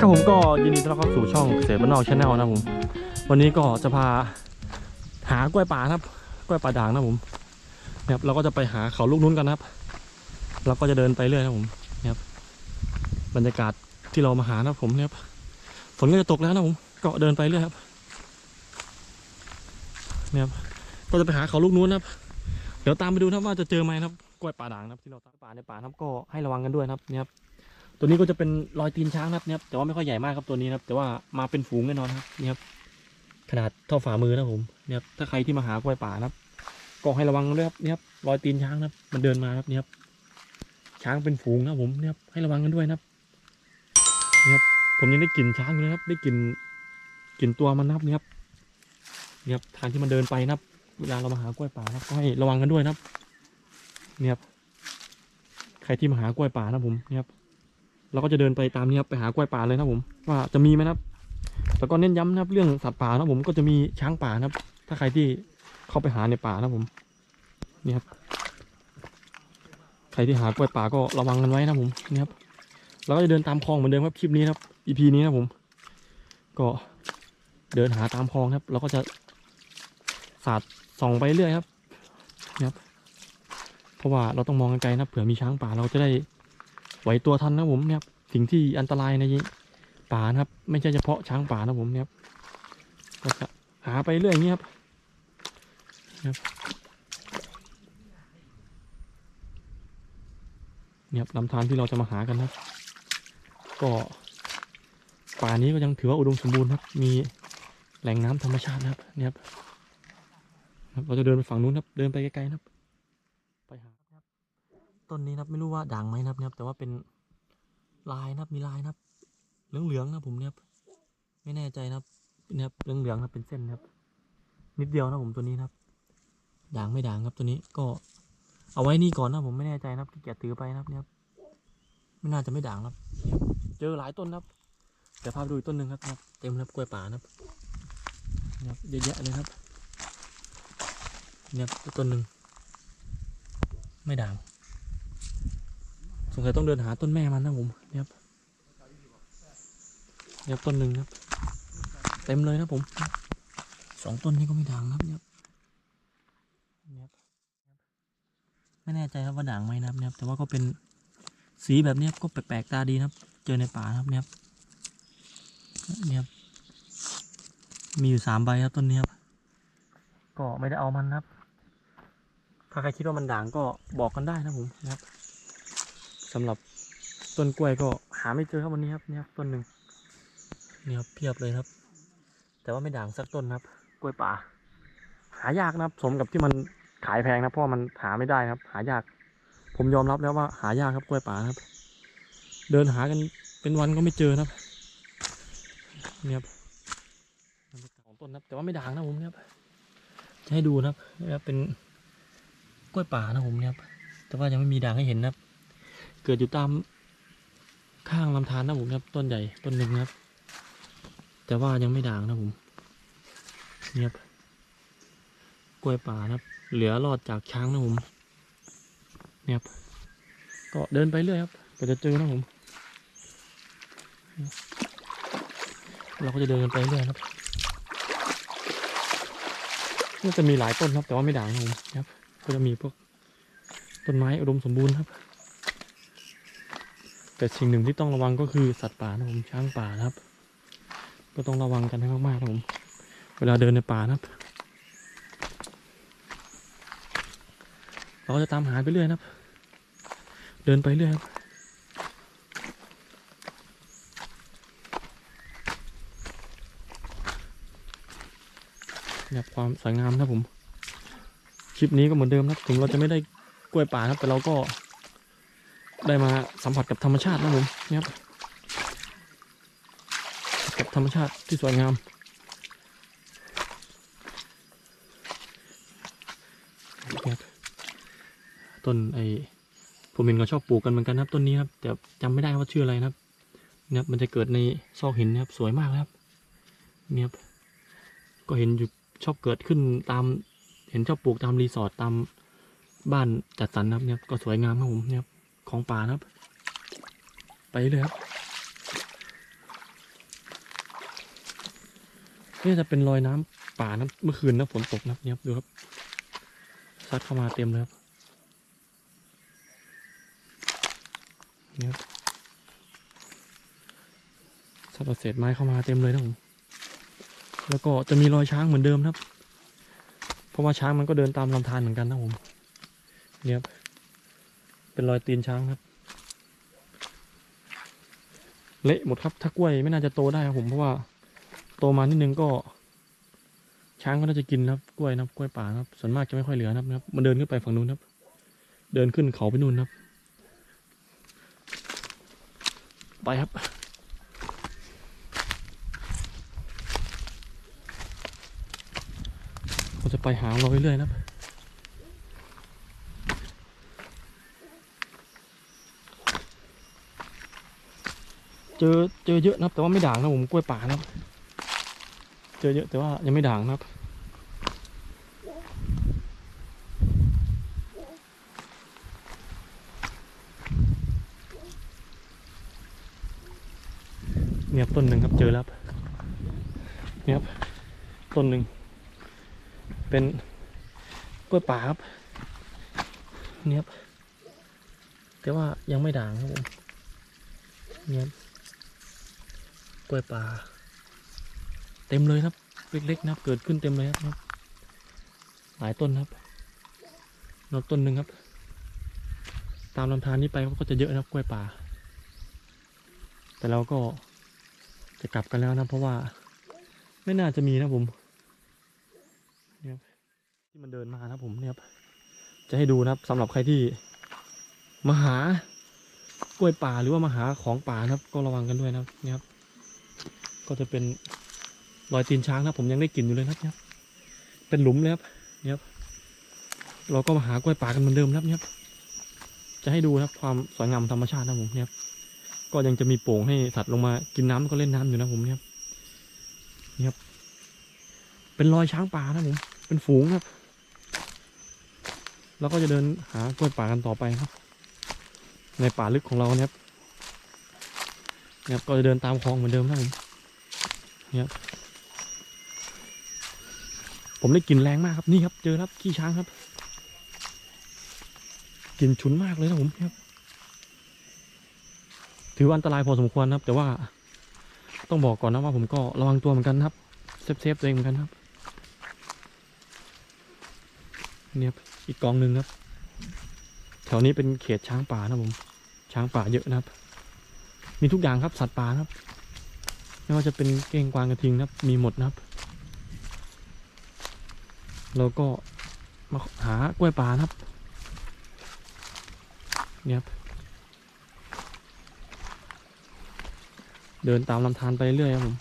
ครับผมก็ยินดีต้อนรับเข้าสู่ช่องเกษตรบ้านนอกชาแนลนะผมวันนี้ก็จะพาหากล้วยป่านะครับ กล้วยป่าด่างนะผมนะครับเราก็จะไปหาเขาลูกนู้นกันนะครับ เราก็จะเดินไปเรื่อยนะผมนะครับบรรยากาศที่เรามาหานะผมนะครับฝนก็จะตกแล้วนะผมก็เดินไปเรื่อยครับนะครับก็จะไปหาเขาลูกนู้นครับ เดี๋ยวตามไปดูนะว่าจะเจอไหมนะครับกล้วยป่าด่างนะครับที่เราตักป่าในป่านะครับก็ให้ระวังกันด้วยนะครับเนี่ยครับ ตัวนี้ก็จะเป็นรอยตีนช้างนะครับเนี่ยแต่ว่าไม่ค่อยใหญ่มากครับตัวนี้นะครับ แต่ว่ามาเป็นฝูงแน่นอนครับนี่ครับขนาดเท่าฝ่ามือนะผมเนี่ยครับถ้าใครที่มาหากล้วยป่านะครับก็ให้ระวังด้วยครับเนี่ยครับรอยตีนช้างนะครับ มันเดินมาครับเนี่ยครับช้างเป็นฝูงนะผมเนี่ยครับให้ระวังกันด้วยนะครับเนี่ยครับผมยังได้กลิ่นช้างอยู่นะครับ ได้กลิ่นกลิ่นตัวมันนะครับเนี่ยครับเนี่ยครับทางที่มันเดินไปนะครับ เวลาเรามาหากล้วยป่านะครับ ก็ให้ระวังกันด้วยนะครับเนี่ยครับใครที่มาหากล้วยป่านะผมเนี่ยครับ เราก็จะเดินไปตามนี้ครับไปหากล้วยป่าเลยนะผม ว่าจะมีไหมนะครับแล้วก็เน้นย้ำนะครับเรื่องสัตว์ป่านะผมก็จะมีช้างป่านะครับ ถ้าใครที่เข้าไปหาในป่านะผมนี่ครับใครที่หากล้วยป่าก็ระวังกันไว้นะผมนี่ครับเราก็จะเดินตามคลองเหมือนเดิมครับคลิปนี้ครับ EP นี้นะผม ก็เดินหาตามคลองครับเราก็จะสาดส่องไปเรื่อยครับนี่ครับ เพราะว่าเราต้องมองไกลนะเผื่อมีช้างป่าเราจะได้ ไหวตัวทันนะผมเนี่ยสิ่งที่อันตรายในป่านะครับ ไม่ใช่เฉพาะช้างป่านะผมเนี่ยครับก็จะหาไปเรื่อยอย่างเงี้ยครับเนี่ยลำธารที่เราจะมาหากันนะครับก็ป่านี้ก็ยังถือว่าอุดมสมบูรณ์ครับ มีแหล่งน้ำธรรมชาตินะครับ เนี่ยครับ เราจะเดินไปฝั่งนู้นครับ เดินไปไกลๆนะครับ ไปหา ต้นนี้นะครับไม่รู้ว่าด่างไหมนะครับเนี่ยแต่ว่าเป็นลายนะครับมีลายนะครับเหลืองนะผมเนี่ยไม่แน่ใจนะครับเนี่ยครับเหลืองนะครับเป็นเส้นนะครับ นิดเดียวนะผมตัวนี้นะครับ ด่างไม่ด่างครับตัวนี้ก็เอาไว้นี่ก่อนนะผมไม่แน่ใจนะครับที่เกียจถือไปนะครับเนี่ยไม่น่าจะไม่ด่างครับ เจอหลายต้นครับเดี๋ยวพาไปดูต้นหนึ่งครับเนี่ยครับเต็มแล้วกล้วยป่านะครับเยครับเยอะแยะเลยครับเนี่ยต้นหนึ่งไม่ด่าง สงสัยต้องเดินหาต้นแม่มันนะผมเนี่ยครับเนี่ยต้นหนึ่งครับ เต็มเลยนะผมสองต้นนี้ก็ไม่ด่างนะครับเนี่ยครับเนี่ยไม่แน่ใจครับว่าด่างไหมนะครับเนี่ยครับแต่ว่าก็เป็นสีแบบเนี้ยก็แปลกๆตาดีนะครับ เจอในป่านะครับเนี่ยครับเนี่ยมีอยู่สามใบครับต้นนี้ครับก็ไม่ได้เอามันครับ ถ้าใครคิดว่ามันด่างก็บอกกันได้นะผมนะครับ สำหรับต้นกล้วยก็หาไม่เจอครับวันนี้ครับเนี่ยครับต้นหนึ่งเนี่ยครับเพียบเลยครับ แต่ว่าไม่ด่างสักต้นครับ กล้วยป่า หายากนะครับ สมกับที่มันขายแพงนะเพราะว่ามันหาไม่ได้ครับ หายาก ผมยอมรับแล้วว่าหายากครับกล้วยป่าครับ เดินหากันเป็นวันก็ไม่เจอนะครับเนี่ยครับของต้นนะครับ แต่ว่าไม่ด่างนะผมเนี่ยครับจะให้ดูนะครับเนี่ยครับเป็นกล้วยป่านะผมเนี่ยครับแต่ว่ายังไม่มีด่างให้เห็นนะครับเกิดอยู่ตามข้างลำธารนะผมครับ ต้นใหญ่ต้นหนึ่งครับ แต่ว่ายังไม่ด่างนะผมเนี่ยครับกล้วยป่านะครับ เหลือรอดจากช้างนะผมเนี่ยครับก็เดินไปเรื่อยครับก็จะเจอนะผม เราก็จะเดินกันไปเรื่อยครับน่าจะมีหลายต้นครับ แต่ว่าไม่ด่างนะผมครับ ก็จะมีพวกต้นไม้อุดมสมบูรณ์ครับ แต่สิ่งหนึ่งที่ต้องระวังก็คือสัตว์ป่านะผมช้างป่านะครับ ก็ต้องระวังกันให้มากๆนะผมเวลาเดินในป่านะครับ เราจะตามหาไปเรื่อยนะครับ เดินไปเรื่อยครับเนี่ยความสวยงามนะผม คลิปนี้ก็เหมือนเดิมนะครับ ถึงเราจะไม่ได้กล้วยป่านะครับ แต่เราก็ ได้มาสัมผัสกับธรรมชาตินะผมเนี่ยครับกับธรรมชาติที่สวยงามต้นไอ้ผมเห็นเขาชอบปลูกกันเหมือนกันครับต้นนี้ครับแต่จำไม่ได้ว่าชื่ออะไรนะครับเนี่ยครับมันจะเกิดในซอกหินนะครับสวยมากนะครับเนี่ยครับก็เห็นอยู่ชอบเกิดขึ้นตาม เห็นชอบปลูกตามรีสอร์ทตามบ้านจัดสรรนะครับเนี่ยก็สวยงามครับผมเนี่ยครับ ของป่านะครับ ไปเลยครับนี่จะเป็นรอยน้ำป่านะเมื่อคืนนะฝนตกนับเนี่ยครับดูครับซัดเข้ามาเต็มเลยครับเนี่ยครับซัดเอาเศษไม้เข้ามาเต็มเลยนะผมแล้วก็จะมีรอยช้างเหมือนเดิมนะครับ เพราะว่าช้างมันก็เดินตามลำธารเหมือนกันนะผมเนี่ยครับ เป็นรอยตีนช้างครับ เละหมดครับ ถ้ากล้วยไม่น่าจะโตได้ครับผมเพราะว่า โตมานิดนึงก็ ช้างก็น่าจะกินครับกล้วยนะครับกล้วยป่าครับส่วนมากจะไม่ค่อยเหลือนะครับครับมันเดินขึ้นไปฝั่งนู้นครับ เดินขึ้นเขาไปนู่นครับ ไปครับเราจะไปหาเราเรื่อยๆนะครับ เจอเจอเยอะนะครับ แต่ว่าไม่ด่างนะผมกล้วยป่านะครับ เจอเยอะแต่ว่ายังไม่ด่างนะครับเนี่ยต้นหนึ่งครับเจอแล้วเนี่ยครับต้นหนึ่งเป็นกล้วยป่าครับเนี่ยครับแต่ว่ายังไม่ด่างครับผมเนี่ย กล้วยป่า เต็มเลยครับ เล็กๆนะครับ เกิดขึ้นเต็มเลยครับ หลายต้นครับนอกต้นหนึ่งครับ ตามลำธารนี้ไปก็จะเยอะนะครับกล้วยป่า แต่เราก็จะกลับกันแล้วนะเพราะว่า ไม่น่าจะมีนะผมเนี่ยครับที่มันเดินมานะผมเนี่ยครับจะให้ดูนะครับสำหรับใครที่มาหากล้วยป่าหรือว่ามาหาของป่านะครับ ก็ระวังกันด้วยนะครับเนี่ยครับ ก็จะเป็นรอยตีนช้างนะผมยังได้กลิ่นอยู่เลยนะครับเนี่ยเป็นหลุมเลยครับเนี่ยครับเราก็มาหากล้วยป่ากันเหมือนเดิมนะครับเนี่ยจะให้ดูนะครับความสวยงามธรรมชาตินะผมเนี่ยครับก็ยังจะมีโป่งให้สัตว์ลงมากินน้ำแล้วก็เล่นน้ำอยู่นะผมเนี่ยครับเนี่ยเป็นรอยช้างป่านะผมเป็นฝูงครับ แล้วก็จะเดินหากล้วยป่ากันต่อไปครับ ในป่าลึกของเราเนี่ยเนี่ยครับก็จะเดินตามคลองเหมือนเดิมนะผม ผมได้กลิ่นแรงมากครับนี่ครับ เจอครับขี้ช้างครับกลิ่นฉุนมากเลยนะผมครับ ถือว่าอันตรายพอสมควรครับ แต่ว่าต้องบอกก่อนนะว่าผมก็ระวังตัวเหมือนกันครับเซฟเซฟตัวเองเหมือนกันครับเนี่ยครับอีกกองหนึ่งครับ แถวนี้เป็นเขตช้างป่านะผม ช้างป่าเยอะนะครับ มีทุกอย่างครับสัตว์ป่านะครับ ไม่ว่าจะเป็นเก้งกวางกระทิงนะครับ มีหมดนะครับ แล้วก็มาหากล้วยป่านะครับ เนี่ยครับ เดินตามลำธารไปเรื่อยครับผม